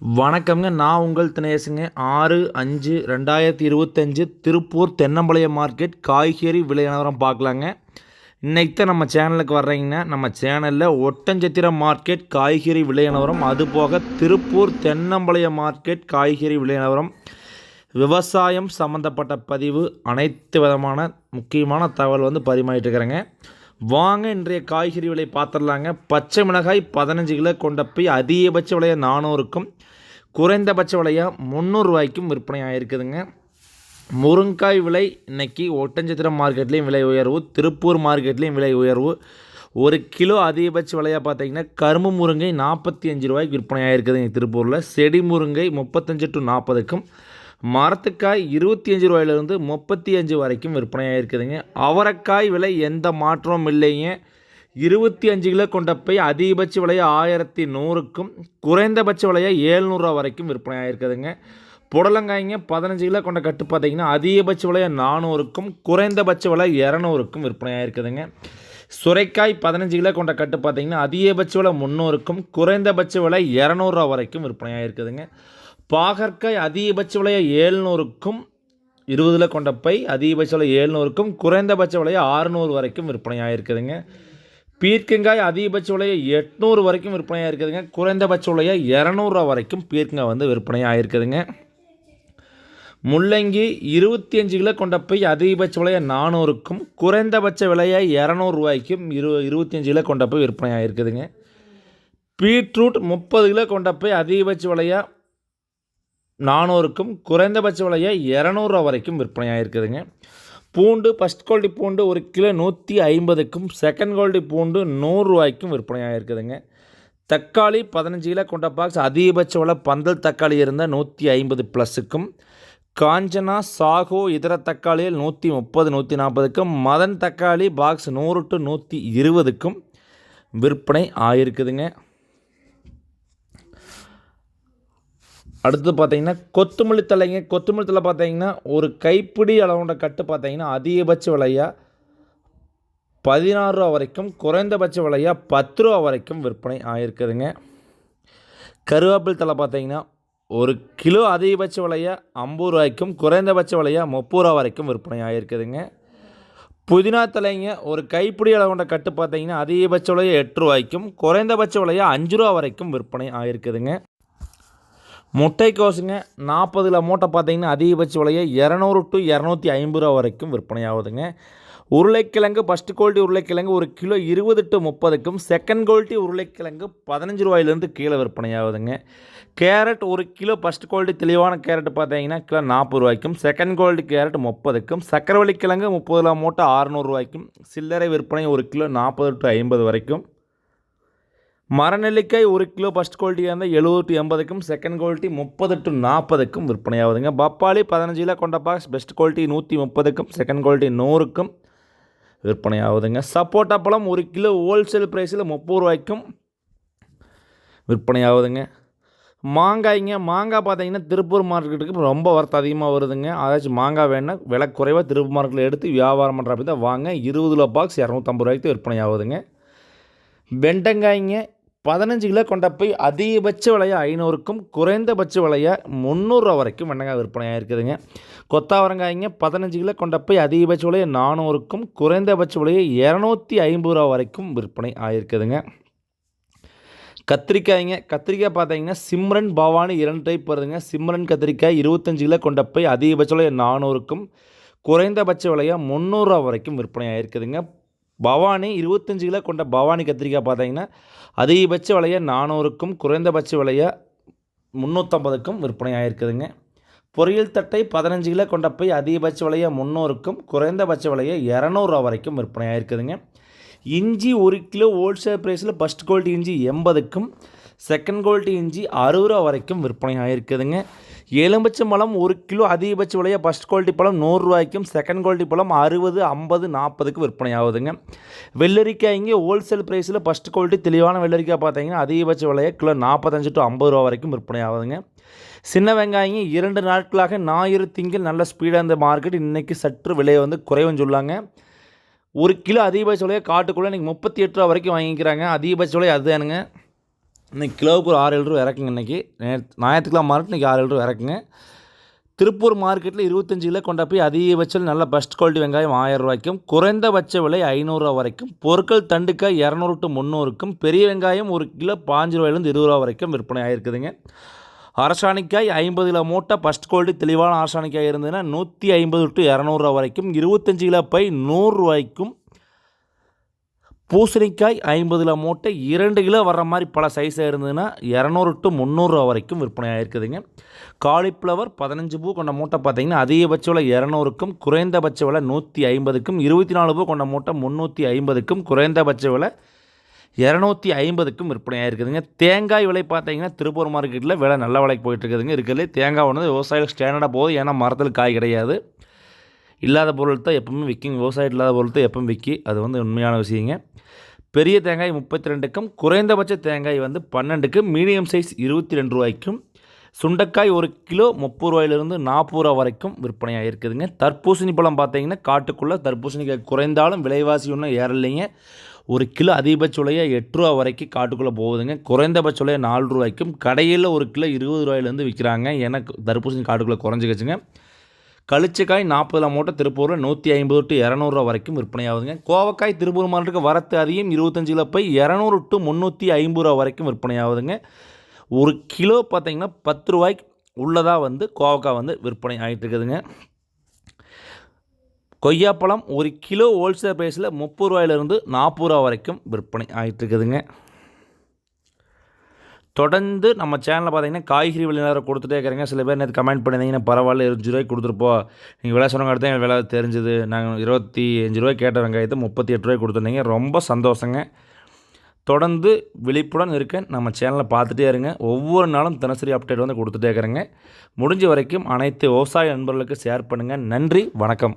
வணக்கம்ங்க. நான் உங்கள் தினேசுங்க. ஆறு அஞ்சு ரெண்டாயிரத்தி இருபத்தஞ்சு திருப்பூர் தென்னம்பாளையம் மார்க்கெட் காய்கறி விலை நிலவரம் பார்க்கலாங்க. இன்னைக்கு தான் நம்ம சேனலுக்கு வர்றீங்கன்னா நம்ம சேனலில் ஒட்டஞ்சத்திரம் மார்க்கெட் காய்கறி விலை நிலவரம் அதுபோக திருப்பூர் தென்னம்பாளையம் மார்க்கெட் காய்கறி விலை நிலவரம் விவசாயம் சம்மந்தப்பட்ட பதிவு அனைத்து விதமான முக்கியமான தகவல் வந்து பரிமாறிட்டு இருக்கிறேங்க. வாங்க இன்றைய காய்கறி விலை பார்த்துடலாங்க. பச்சை மிளகாய் பதினஞ்சு கிலோ கொண்ட போய் அதிகபட்ச விலையை நானூறுக்கும் குறைந்தபட்ச விலையாக முந்நூறுரூவாய்க்கும் விற்பனை ஆகிருக்குதுங்க முருங்காய் விலை இன்னைக்கு ஒட்டஞ்சத்திரம் மார்க்கெட்லேயும் விலை உயர்வு திருப்பூர் மார்க்கெட்லேயும் விலை உயர்வு. ஒரு கிலோ அதிகபட்ச விலையாக பார்த்தீங்கன்னா கரும்பு முருங்கை நாற்பத்தி அஞ்சு ரூபாய்க்கு விற்பனை ஆகிருக்குதுங்க திருப்பூரில். செடி முருங்கை முப்பத்தஞ்சு டு நாற்பதுக்கும் மரத்துக்காய் இருபத்தி அஞ்சு ரூபாயிலிருந்து முப்பத்தி அஞ்சு வரைக்கும் விற்பனையாக இருக்குதுங்க. அவரைக்காய் விலை எந்த மாற்றமும் இல்லைங்க. இருபத்தி அஞ்சு கிலோ கொண்ட போய் அதிகபட்ச விலையை ஆயிரத்தி நூறுக்கும் குறைந்தபட்ச விலையை ஏழ்நூறுரூவா வரைக்கும் விற்பனை இருக்குதுங்க. புடலங்காய்ங்க பதினஞ்சு கிலோ கொண்ட கட்டு பார்த்தீங்கன்னா அதிகபட்ச விலையை நானூறுக்கும் குறைந்தபட்ச விலை இரநூறுக்கும் விற்பனையாக இருக்குதுங்க. சுரைக்காய் பதினஞ்சு கிலோ கொண்ட கட்டு பார்த்தீங்கன்னா அதிகபட்ச விலை முந்நூறுக்கும் குறைந்தபட்ச விலை இரநூறுவா வரைக்கும் விற்பனை ஆகிருக்குதுங்க பாகற்காய் அதிகபட்ச விலையை ஏழ்நூறுக்கும் இருபதில் கொண்ட பை அதிகபட்ச விலை ஏழ்நூறுக்கும் குறைந்தபட்ச விலையை ஆறுநூறு வரைக்கும் விற்பனையாக இருக்குதுங்க பீர்க்கங்காய் அதிகபட்ச விலையை எட்நூறு வரைக்கும் விற்பனையாக இருக்குதுங்க குறைந்தபட்ச விலையை இரநூறுவா வரைக்கும் பீர்க்கங்காய் வந்து விற்பனையாக இருக்குதுங்க முள்ளங்கி இருபத்தி அஞ்சு கிலோ கொண்ட பை அதிகபட்ச விலையை நானூறுக்கும் குறைந்தபட்ச விலையை இரநூறுவாய்க்கும் இரு இருபத்தி அஞ்சு கிலோ கொண்ட போய் விற்பனையாக இருக்குதுங்க பீட்ரூட் முப்பது கிலோ கொண்ட போய் அதிகபட்ச விலையாக நானூறுக்கும் குறைந்தபட்ச விலையை இரநூறுவா வரைக்கும் விற்பனையாகிருக்குதுங்க பூண்டு ஃபஸ்ட் குவாலிட்டி பூண்டு ஒரு கிலோ நூற்றி ஐம்பதுக்கும் செகண்ட் குவாலிட்டி பூண்டு நூறுரூவாய்க்கும் விற்பனை ஆகிருக்குதுங்க தக்காளி பதினஞ்சு கிலோ கொண்ட பாக்ஸ் அதிகபட்ச விலை பந்தல் தக்காளி இருந்தால் நூற்றி ஐம்பது ப்ளஸுக்கும் காஞ்சனா சாகோ இதர தக்காளியில் நூற்றி முப்பது நூற்றி நாற்பதுக்கும் மதன் தக்காளி பாக்ஸ் நூறு டு நூற்றி இருபதுக்கும் விற்பனை ஆயிருக்குதுங்க. அடுத்து பார்த்தீங்கன்னா கொத்தமல்லி தலைங்க கொத்தமல்லி தலை பார்த்தீங்கன்னா ஒரு கைப்பிடி அளவுண்ட கட்டு பார்த்தீங்கன்னா அதிகபட்ச விலையாக பதினாறு ரூபா வரைக்கும் குறைந்தபட்ச விலையாக பத்து ரூபா வரைக்கும் விற்பனை ஆகிருக்குதுங்க கருவேப்பில் தலை பார்த்தீங்கன்னா ஒரு கிலோ அதிகபட்ச விலையாக ஐம்பது ரூபாய்க்கும் குறைந்தபட்ச விலையாக முப்பது ரூபா வரைக்கும் விற்பனை ஆகிருக்குதுங்க புதினா தலைங்க ஒரு கைப்பிடி அளவுண்ட கட்டு பார்த்தீங்கன்னா அதிகபட்ச விலையாக எட்டு ரூபாய்க்கும் குறைந்தபட்ச விலையாக அஞ்சு ரூபா வரைக்கும் விற்பனை ஆகிருக்குதுங்க முட்டைக்கோசுங்க நாற்பதில் மூட்டை பார்த்தீங்கன்னா அதிகபட்ச விலையை இரநூறு டு இரநூத்தி ஐம்பது ரூபா வரைக்கும் விற்பனை ஆகுதுங்க உருளைக்கிழங்கு ஃபஸ்ட்டு குவாலிட்டி உருளைக்கிழங்கு ஒரு கிலோ இருபது டு முப்பதுக்கும் செகண்ட் குவாலிட்டி உருளைக்கிழங்கு பதினஞ்சு ரூபாயிலேருந்து கீழே விற்பனை ஆகுதுங்க கேரட் ஒரு கிலோ ஃபஸ்ட் குவாலிட்டி தெளிவான கேரட் பார்த்தீங்கன்னா கிலோ நாற்பது ரூபாய்க்கும் செகண்ட் குவாலிட்டி கேரட் முப்பதுக்கும் சக்கரவள்ளி கிழங்கு முப்பது கிலோ மூட்டை அறுநூறுவாய்க்கும் சில்லறை விற்பனை ஒரு கிலோ நாற்பது டு ஐம்பது வரைக்கும். மரநெல்லிக்காய் ஒரு கிலோ ஃபஸ்ட் குவாலிட்டியாக இருந்தால் எழுபது டு எண்பதுக்கும் செகண்ட் குவாலிட்டி முப்பது டு நாற்பதுக்கும் விற்பனையாகுதுங்க. பப்பாளி பதினஞ்சு கிலோ கொண்ட பாக்ஸ் பெஸ்ட் குவாலிட்டி நூற்றி முப்பதுக்கும் செகண்ட் குவாலிட்டி நூறுக்கும் விற்பனையாகுதுங்க. சப்போட்டா பழம் ஒரு கிலோ ஹோல்சேல் ப்ரைஸில் முப்பது ரூபாய்க்கும் விற்பனையாகுதுங்க. மாங்காய்ங்க மாங்காய் பார்த்தீங்கன்னா திருப்பூர் மார்க்கெட்டுக்கு ரொம்ப வரத்து அதிகமாக வருதுங்க. அதாச்சும் மாங்காய் வேணுன்னா விலை குறைவாக திருப்பூர் மார்க்கெட்டில் எடுத்து வியாபாரம் பண்ணுற அப்படி தான் வாங்க. இருபது கிலோ பாக்ஸ் இரநூத்தம்பது ரூபாய்க்கு விற்பனை ஆகுதுங்க வெண்டங்காய்ங்க பதினஞ்சு கிலோ கொண்ட போய் அதிகபட்ச விலையாக ஐநூறுக்கும் குறைந்தபட்ச விலையாக முந்நூறுரூவா வரைக்கும் வெண்டைக்காய் விற்பனையாக இருக்குதுங்க. கொத்தாவரங்காய்ங்க பதினஞ்சு கிலோ கொண்ட போய் அதிகபட்ச விலையை நானூறுக்கும் குறைந்தபட்ச விலையை இரநூத்தி ஐம்பது ரூபா வரைக்கும் விற்பனை ஆகிருக்குதுங்க கத்திரிக்காய்ங்க கத்திரிக்காய் பார்த்தீங்கன்னா சிம்ரன் பவானி இரண்டு டைப் வருதுங்க. சிம்ரன் கத்திரிக்காய் இருபத்தஞ்சு கிலோ கொண்ட போய் அதிகபட்ச விலையை நானூறுக்கும் குறைந்தபட்ச விலையாக முந்நூறுரூவா வரைக்கும் விற்பனை ஆகிருக்குதுங்க பவானி இருபத்தஞ்சு கிலோ கொண்ட பவானி கத்திரிக்காய் பார்த்தீங்கன்னா அதிகபட்ச விலையை நானூறுக்கும் குறைந்தபட்ச விலையை முந்நூற்றம்பதுக்கும் விற்பனை ஆகிருக்குதுங்க பொரியல் தட்டை பதினஞ்சு கிலோ கொண்ட போய் அதிகபட்ச விலையை முந்நூறுக்கும் குறைந்தபட்ச விலையை இரநூறுவா வரைக்கும் விற்பனை ஆகிருக்குதுங்க இஞ்சி ஒரு கிலோ ஹோல்சேல் ப்ரைஸில் ஃபஸ்ட் குவாலிட்டி இஞ்சி எண்பதுக்கும் செகண்ட் குவாலிட்டி இஞ்சி அறுபது ரூபா வரைக்கும் விற்பனை ஆகிருக்குதுங்க எலுமிச்சம் பழம் ஒரு கிலோ அதிகபட்ச விலையாக ஃபஸ்ட் குவாலிட்டி பழம் நூறுரூவாய்க்கும் செகண்ட் குவாலிட்டி பழம் அறுபது ஐம்பது நாற்பதுக்கு விற்பனை ஆகுதுங்க. வெள்ளரிக்காய்ங்க ஹோல்சேல் ப்ரைஸில் ஃபஸ்ட் குவாலிட்டி தெளிவான வெள்ளரிக்காய் பார்த்தீங்கன்னா அதிகபட்ச விலையை கிலோ நாற்பத்தஞ்சு டு ஐம்பது ரூபா வரைக்கும் விற்பனை ஆகுதுங்க. சின்ன வெங்காயம் இரண்டு நாட்களாக ஞாயிறு திங்கள் நல்ல ஸ்பீடாக இருந்த மார்க்கெட் இன்றைக்கி சற்று விலையை வந்து குறைவுன்னு சொல்லாங்க. ஒரு கிலோ அதிகபட்ச விலையை காட்டுக்குள்ளே இன்றைக்கி முப்பத்தி எட்டு ரூபா வரைக்கும் வாங்கிக்கிறாங்க. அதிகபட்ச விலை அதுதானுங்க. இன்னைக்கு கிலோவுக்கு ஒரு ஆறு ஏழு ரூபா இறக்குங்க இன்றைக்கி நேற்று ஞாயிற்றுக்கிழமை மார்க்கெட் இன்றைக்கி ஆறு ஏழு ரூபா இறக்குங்க. திருப்பூர் மார்க்கெட்டில் இருபத்தஞ்சு கிலோ கொண்டா போய் அதிகபட்சம் நல்ல பெஸ்ட் குவாலிட்டி வெங்காயம் ஆயிரம் ரூபாய்க்கும் குறைந்தபட்ச விலை ஐநூறுரூவா வரைக்கும் பொருட்கள் தண்டுக்காய் இரநூறு டு முந்நூறுக்கும் பெரிய வெங்காயம் ஒரு கிலோ பாஞ்சு ரூபாயிலேருந்து இருபது ரூபா வரைக்கும் விற்பனை ஆகிருக்குதுங்க அரசாணிக்காய் ஐம்பது கிலோ மூட்டை ஃபஸ்ட் குவாலிட்டி தெளிவான அரசாணிக்காய் இருந்ததுன்னா நூற்றி ஐம்பது டு இரநூறுவா வரைக்கும் இருபத்தஞ்சி கிலோ பை நூறுரூவாய்க்கும் பூசணிக்காய் ஐம்பது கிலோ மூட்டை இரண்டு கிலோ வர்ற மாதிரி பல சைஸாக இருந்ததுன்னா இரநூறு டு முந்நூறுரூவா வரைக்கும் விற்பனை ஆகிருக்குதுங்க காலிஃப்ளவர் பதினஞ்சு பூ கொண்ட மூட்டை பார்த்தீங்கன்னா அதிகபட்ச விலை இரநூறுக்கும் குறைந்தபட்ச விலை நூற்றி ஐம்பதுக்கும் இருபத்தி நாலு பூ கொண்ட மூட்டை முந்நூற்றி ஐம்பதுக்கும் குறைந்தபட்ச விலை இரநூத்தி ஐம்பதுக்கும் விற்பனை ஆகிருக்குதுங்க தேங்காய் விலை பார்த்தீங்கன்னா திருப்பூர் மார்க்கெட்டில் விலை நல்ல விலைக்கு போயிட்டுருக்குதுங்க இருக்கிறதுலே தேங்காய் ஒன்று விவசாயிகள் ஸ்டாண்டர்டாக போகுது. ஏன்னா மரத்தில் காய் கிடையாது. இல்லாத பொருள் தான் எப்பவுமே விற்கிங்க விவசாயம் இல்லாத பொருள் தான் எப்பவும் விற்கி அது வந்து உண்மையான விஷயங்க. பெரிய தேங்காய் முப்பத்தி ரெண்டுக்கும் குறைந்தபட்ச தேங்காய் வந்து பன்னெண்டுக்கும் மீடியம் சைஸ் இருபத்தி ரெண்டு ரூபாய்க்கும் சுண்டைக்காய் ஒரு கிலோ முப்பது ரூபாயிலிருந்து நாற்பது ரூபா வரைக்கும் விற்பனையாக இருக்குதுங்க. தர்பூசணி பழம் பார்த்தீங்கன்னா காட்டுக்குள்ளே தர்பூசணிக்காய் குறைந்தாலும் விலைவாசி ஒன்றும் ஏறலைங்க. ஒரு கிலோ அதிகபட்ச விலையாக எட்டு ரூபா வரைக்கும் காட்டுக்குள்ளே போகுதுங்க. குறைந்தபட்ச விலையை நாலு ரூபாய்க்கும் கடையில் ஒரு கிலோ இருபது ரூபாயிலேருந்து விற்கிறாங்க ஏன்னா தர்பூசணி காட்டுக்குள்ளே குறைஞ்சிக்கிச்சுங்க. கழிச்சக்காய் நாற்பதுல மூட்டை திருப்பூரில் நூற்றி ஐம்பது டு இரநூறுவா வரைக்கும் விற்பனையாகுதுங்க. கோவக்காய் திருப்பூர் மாவட்டத்துக்கு வரத்து அதிகம் இருபத்தஞ்சு கிலோ போய் இரநூறு டு முந்நூற்றி ஐம்பது ரூபா வரைக்கும் விற்பனையாகுதுங்க. ஒரு கிலோ பார்த்தீங்கன்னா பத்து ரூபாய்க்கு உள்ளதாக வந்து கோவக்காய் வந்து விற்பனை ஆகிட்டு இருக்குதுங்க கொய்யாப்பழம் ஒரு கிலோ ஹோல்சேல் ப்ரைஸில் முப்பது ரூபாயிலிருந்து நாற்பது ரூபா வரைக்கும் விற்பனை ஆகிட்டு இருக்குதுங்க தொடர்ந்து நம்ம சேனலில் பார்த்தீங்கன்னா காய்கறி விலை நேரம் கொடுத்துட்டே இருக்கிறீங்க. சில பேர் நேற்று கமெண்ட் பண்ணியிருந்தீங்கன்னா பரவாயில்ல இருபது ரூபாய்க்கு கொடுத்துருப்போம் நீங்கள் விலை சொன்ன அடுத்து விலை தெரிஞ்சுது. நாங்கள் இருபத்தி அஞ்சு ரூபாய் கேட்ட வெங்காயத்தை முப்பத்தி எட்டு ரூபாய் கொடுத்துருந்தீங்க. ரொம்ப சந்தோஷங்க. தொடர்ந்து விழிப்புடன் இருக்க நம்ம சேனலை பார்த்துட்டே இருங்க. ஒவ்வொரு நாளும் தினசரி அப்டேட் வந்து கொடுத்துட்டே இருக்கிறேங்க. முடிஞ்ச வரைக்கும் அனைத்து விவசாய நண்பர்களுக்கு ஷேர் பண்ணுங்கள் நன்றி வணக்கம்.